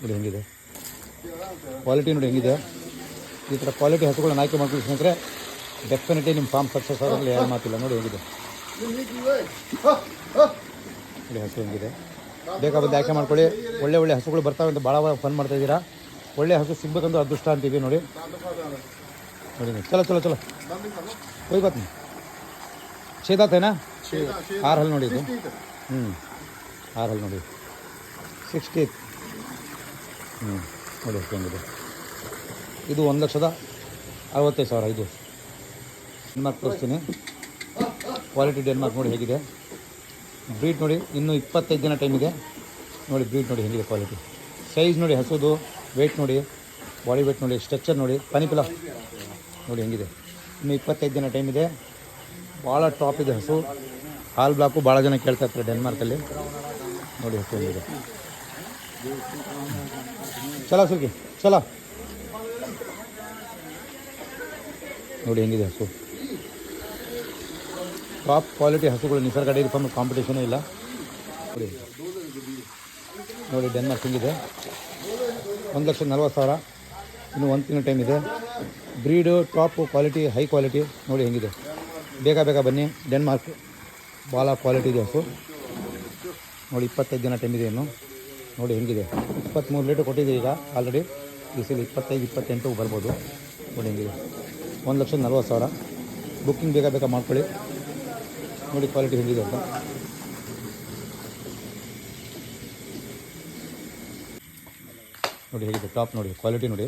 ನೋಡಿ ಹೆಂಗಿದೆ. ಕ್ವಾಲಿಟಿ ನೋಡಿ ಹೆಂಗಿದೆ. ಈ ಥರ ಕ್ವಾಲಿಟಿ ಹಸುಗಳನ್ನ ಆಯ್ಕೆ ಮಾಡ್ಕೊಳ್ತೀನಿ ಸ್ನೇಹಿತರೆ. ಡೆಫಿನೆಟ್ಲಿ ನಿಮ್ಮ ಫಾರ್ಮ್ ಸಕ್ಸಸ್ ಆಗೋದ್ರಲ್ಲಿ ಯಾರು ಮಾತಿಲ್ಲ. ನೋಡಿ ಹೆಂಗಿದೆ. ನೋಡಿ ಹಸು ಹೆಂಗಿದೆ. ಬೇಕಾಗುತ್ತೆ ಆಯ್ಕೆ ಮಾಡ್ಕೊಳ್ಳಿ. ಒಳ್ಳೆ ಒಳ್ಳೆ ಹಸುಗಳು ಬರ್ತಾವೆ ಅಂತ ಭಾಳ ಫನ್ ಮಾಡ್ತಾ ಇದ್ದೀರಾ. ಒಳ್ಳೆ ಹಸು ಸಿಗ್ಬೇಕಂದ್ರೆ ಅದೃಷ್ಟ ಅಂತೀವಿ ನೋಡಿ. ನೋಡಿ ಚಲೋ ಚಲೋ ಚಲೋ. ಹೋಗಿ ಬತ್ತ ಚೇತಾತೇನಾ ಆರ್ ಹಲ್ ನೋಡಿ ಹ್ಞೂ ಆರ್ ಹಲ್ ನೋಡಿ. ಸಿಕ್ಸ್ಟಿ ಹ್ಞೂ ನೋಡಿ ಎಷ್ಟು ಇದು ಒಂದು ಲಕ್ಷದ ಅರವತ್ತೈದು ಸಾವಿರ, ಇದು. ಡೆನ್ಮಾರ್ಕ್ ತೋರಿಸ್ತೀನಿ. ಕ್ವಾಲಿಟಿ ಡೆನ್ಮಾರ್ಕ್ ನೋಡಿ ಹೇಗಿದೆ. ಬ್ರೀಡ್ ನೋಡಿ, ಇನ್ನೂ ಇಪ್ಪತ್ತೈದು ದಿನ ಟೈಮ್ ಇದೆ. ನೋಡಿ ಬ್ರೀಡ್ ನೋಡಿ ಹೇಗಿದೆ ಕ್ವಾಲಿಟಿ ಸೈಜ್ ನೋಡಿ, ಹಸುದು ವೆಯ್ಟ್ ನೋಡಿ ಬಾಡಿ ವೆಯ್ಟ್ ನೋಡಿ ಸ್ಟ್ರಕ್ಚರ್ ನೋಡಿ ಪನಿಪಿಲ ನೋಡಿ ಹೆಂಗಿದೆ. ಇನ್ನು ಇಪ್ಪತ್ತೈದು ದಿನ ಟೈಮ್ ಇದೆ. ಭಾಳ ಟಾಪ್ ಇದೆ ಹಸು. ಹಾಲ್ ಬ್ಲಾಕು ಭಾಳ ಜನ ಕೇಳ್ತಾ ಇರ್ತಾರೆ ಡೆನ್ಮಾರ್ಕಲ್ಲಿ ನೋಡಿ ಹಸು ಹೆಂಗಿದೆ ಚಲ ಸುಲ್ಕಿ ಚಲ. ನೋಡಿ ಹೆಂಗಿದೆ ಹಸು. ಟಾಪ್ ಕ್ವಾಲಿಟಿ ಹಸುಗಳು ನಿಸರ್ಗ ಡೈರಿ ಫಾರ್ಮ್ ಕಾಂಪಿಟೇಷನೇ ಇಲ್ಲ. ನೋಡಿ. ನೋಡಿ ಡೆನ್ಮಾರ್ಕ್ ಹೆಂಗಿದೆ. ಒಂದು ಲಕ್ಷದ ನಲ್ವತ್ತು ಸಾವಿರ. ಇನ್ನು ಒಂದು ತಿಂಗಳ ಟೈಮ್ ಇದೆ. Breed top quality high quality ನೋಡಿ ಹೆಂಗಿದೆ. ಬೇಗ ಬೇಗ ಬನ್ನಿ. ಡೆನ್ಮಾರ್ಕ್ ಭಾಳ ಕ್ವಾಲಿಟಿ ಇದೆ ಹಸು. ನೋಡಿ, ಇಪ್ಪತ್ತೈದು ದಿನ ಟೈಮ್ ಇದೆ ಇನ್ನು. ನೋಡಿ ಹೆಂಗಿದೆ. ಇಪ್ಪತ್ತ್ಮೂರು ಲೀಟ್ರ್ ಕೊಟ್ಟಿದೆ ಈಗ ಆಲ್ರೆಡಿ ಬಿಸಿಲು ಸಲ ಇಪ್ಪತ್ತೈದು, ಇಪ್ಪತ್ತೆಂಟು ಬರ್ಬೋದು. ನೋಡಿ ಹೆಂಗಿದೆ. ಒಂದು ಲಕ್ಷದ ನಲ್ವತ್ತು ಸಾವಿರ. ಬುಕ್ಕಿಂಗ್ ಬೇಗ ಬೇಗ ಮಾಡ್ಕೊಳ್ಳಿ. ನೋಡಿ ಕ್ವಾಲಿಟಿ ಹೆಂಗಿದೆ ಅಂತ. ನೋಡಿ ಹೇಗಿದೆ ಟಾಪ್ ನೋಡಿ ಕ್ವಾಲಿಟಿ ನೋಡಿ.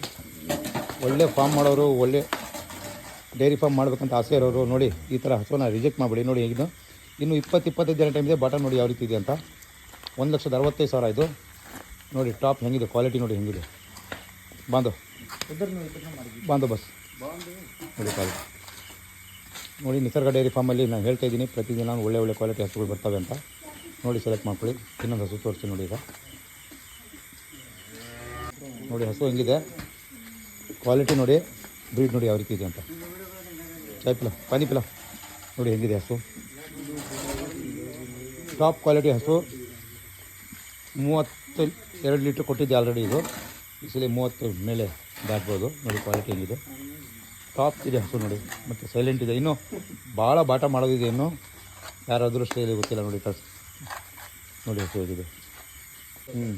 ಒಳ್ಳೆ ಫಾರ್ಮ್ ಮಾಡೋರು, ಒಳ್ಳೆ ಡೈರಿ ಫಾರ್ಮ್ ಮಾಡಬೇಕಂತ ಆಸೆ ಇರೋರು ನೋಡಿ, ಈ ಥರ ಹಸುವನ್ನ ರಿಜೆಕ್ಟ್ ಮಾಡಿಬಿಡಿ. ನೋಡಿ ಹೇಗಿದ್ದು ಇನ್ನು ಇಪ್ಪತ್ತು, ಇಪ್ಪತ್ತೈದು ದಿನ ಟೈಮ್ ಇದೆ ಬಟನ್ ನೋಡಿ ಯಾವ ರೀತಿ ಇದೆ ಅಂತ. ಒಂದು ಲಕ್ಷದ ಅರವತ್ತೈದು ಸಾವಿರ ಇದು. ನೋಡಿ ಟಾಪ್ ಹೆಂಗಿದೆ ಕ್ವಾಲಿಟಿ ನೋಡಿ ಹೆಂಗಿದೆ. ಬಾಂಧವ್ ಬಾಂಧವ ಬಸ್. ನೋಡಿ ಕ್ವಾಲಿಟಿ ನೋಡಿ, ನಿಸರ್ಗ ಡೈರಿ ಫಾರ್ಮಲ್ಲಿ ನಾನು ಹೇಳ್ತಾ ಇದ್ದೀನಿ, ಪ್ರತಿದಿನ ಒಳ್ಳೆ ಒಳ್ಳೆ ಕ್ವಾಲಿಟಿ ಹಸುಗಳು ಬರ್ತವೆ ಅಂತ. ನೋಡಿ ಸೆಲೆಕ್ಟ್ ಮಾಡ್ಕೊಳ್ಳಿ. ಇನ್ನೊಂದು ಹಸು ತೋರಿಸಿ ನೋಡಿ ಈಗ. ನೋಡಿ, ಹಸು ಹೆಂಗಿದೆ? ಕ್ವಾಲಿಟಿ ನೋಡಿ ಬ್ರೀಡ್ ನೋಡಿ ಯಾವ ರೀತಿ ಇದೆ ಅಂತ. ಚಾಯ್ ಪಿಲ, ಪಾನಿ ಪಿಲ. ನೋಡಿ, ಹೆಂಗಿದೆ ಹಸು? ಟಾಪ್ ಕ್ವಾಲಿಟಿ ಹಸು. ಮೂವತ್ತು, ಎರಡು ಲೀಟ್ರ್ ಕೊಟ್ಟಿದ್ದೆ ಆಲ್ರೆಡಿ ಇದು. ಈ ಸಲ ಮೂವತ್ತು ಮೇಲೆ ದಾಟ್ಬೋದು. ನೋಡಿ ಕ್ವಾಲಿಟಿ ಹೆಂಗಿದೆ. ಟಾಪ್ ಇದೆ ಹಸು ನೋಡಿ. ಮತ್ತು ಸೈಲೆಂಟ್ ಇದೆ. ಇನ್ನೂ ಭಾಳ ಬಾಟ ಮಾಡೋದಿದೆ ಇನ್ನು. ಯಾರಾದರೂ ಸ್ಟೈಲಿ ಗೊತ್ತಿಲ್ಲ ನೋಡಿ ಟಸ್ ನೋಡಿ ಹಸು ಹೇಗಿದೆ. ಹ್ಞೂ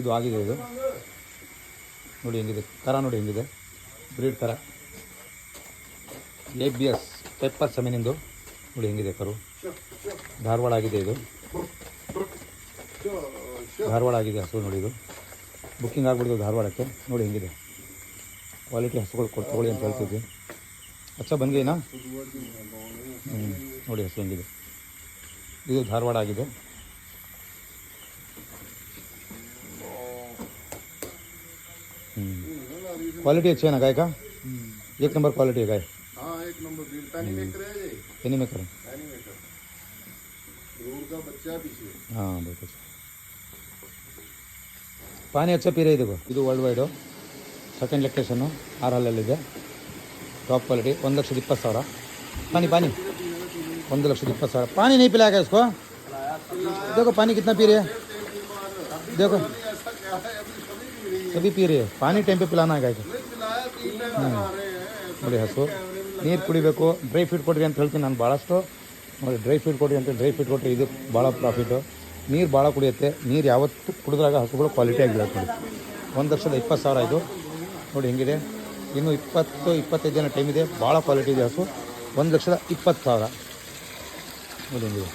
ಇದು ಆಗಿದೆ ಇದು. ನೋಡಿ ಹೆಂಗಿದೆ. ಕರ ನೋಡಿ ಹೆಂಗಿದೆ. ಬ್ರೀಡ್ ಕರ ಎ ಬಿ ಎಸ್ ಪೆಪ್ಪರ್ ಸೆಮೆನಿಂದು. ನೋಡಿ ಹೆಂಗಿದೆ ಕರು. ಧಾರವಾಡ ಆಗಿದೆ ಇದು. ಧಾರವಾಡ ಆಗಿದೆ ಹಸು ನೋಡಿ ಇದು ಬುಕ್ಕಿಂಗ್ ಆಗ್ಬಿಡ್ತು ಧಾರವಾಡಕ್ಕೆ ನೋಡಿ ಹೆಂಗಿದೆ ಕ್ವಾಲಿಟಿ ಹಸುಗಳು ಕೊಟ್ಟು ತಗೊಳ್ಳಿ ಅಂತ ಹೇಳ್ತಿದ್ವಿ ಅಚ್ಚ ಬಂದ್ಗೇನಾ ಹ್ಞೂ ನೋಡಿ ಹಸು ಹೆಂಗಿದೆ ಇದು ಧಾರವಾಡ ಆಗಿದೆ हम्म। क्वालिटी अच्छी है ना गाय का एक नंबर क्वालिटी है गाय हाँ एक नंबर ब्रीड पैनी मेकर है ये एनी में करें पैनी मेकर रूर का बच्चा पीछे हाँ बहुत अच्छा ಪಾನಿ ಹಚ್ಚ ಪೀರೆ ಇದು ಇದು ವರ್ಲ್ಡ್ ವೈಡು ಸೆಕೆಂಡ್ ಲೆಕ್ಟೇಷನ್ನು ಆರ್ ಹಲ್ಲಲ್ಲಿದೆ ಟಾಪ್ ಕ್ವಾಲಿಟಿ ಒಂದು ಲಕ್ಷದ ಇಪ್ಪತ್ತು ಸಾವಿರ ಪಾನಿ ಪಾನಿ ಒಂದು ಲಕ್ಷದ ಇಪ್ಪತ್ತು ಸಾವಿರ ಪಾನಿ नहीं पिलाया क्या इसको देखो पानी कितना पी रही है देखो सभी पी रही है पानी टाइम पे पिलाना है गाय को पिलाया तीन टाइम लगा रहे हैं ನೋಡಿ ಹಸು ನೀರು ಕುಡಿಬೇಕು ಡ್ರೈ ಫೀಡ್ ಕೊಡ್ರಿ ಅಂತ ಹೇಳ್ತೀನಿ ನಾನು ಭಾಳಷ್ಟು ನೋಡಿ ಡ್ರೈ ಫೀಡ್ ಕೊಡ್ರಿ ಅಂತ ಡ್ರೈ ಫೀಡ್ ಕೊಟ್ಟರೆ ಇದು ಭಾಳ ಪ್ರಾಫಿಟ್ಟು ನೀರು ಭಾಳ ಕುಡಿಯುತ್ತೆ. ನೀರು ಯಾವತ್ತು ಕುಡಿದ್ರಾಗ ಹಸುಗಳು ಕ್ವಾಲಿಟಿ ಆಗಿಲ್ಲ ಒಂದು ಲಕ್ಷದ ಇಪ್ಪತ್ತು ಸಾವಿರ ಇದು. ನೋಡಿ ಹೆಂಗಿದೆ. ಇನ್ನು ಇಪ್ಪತ್ತು, ಇಪ್ಪತ್ತೈದು ದಿನ ಟೈಮ್ ಇದೆ. ಭಾಳ ಕ್ವಾಲಿಟಿ ಇದೆ ಹಸು. ಒಂದು ಲಕ್ಷದ ಇಪ್ಪತ್ತು ಸಾವಿರ. ನೋಡಿ ಹೆಂಗಿದೆ.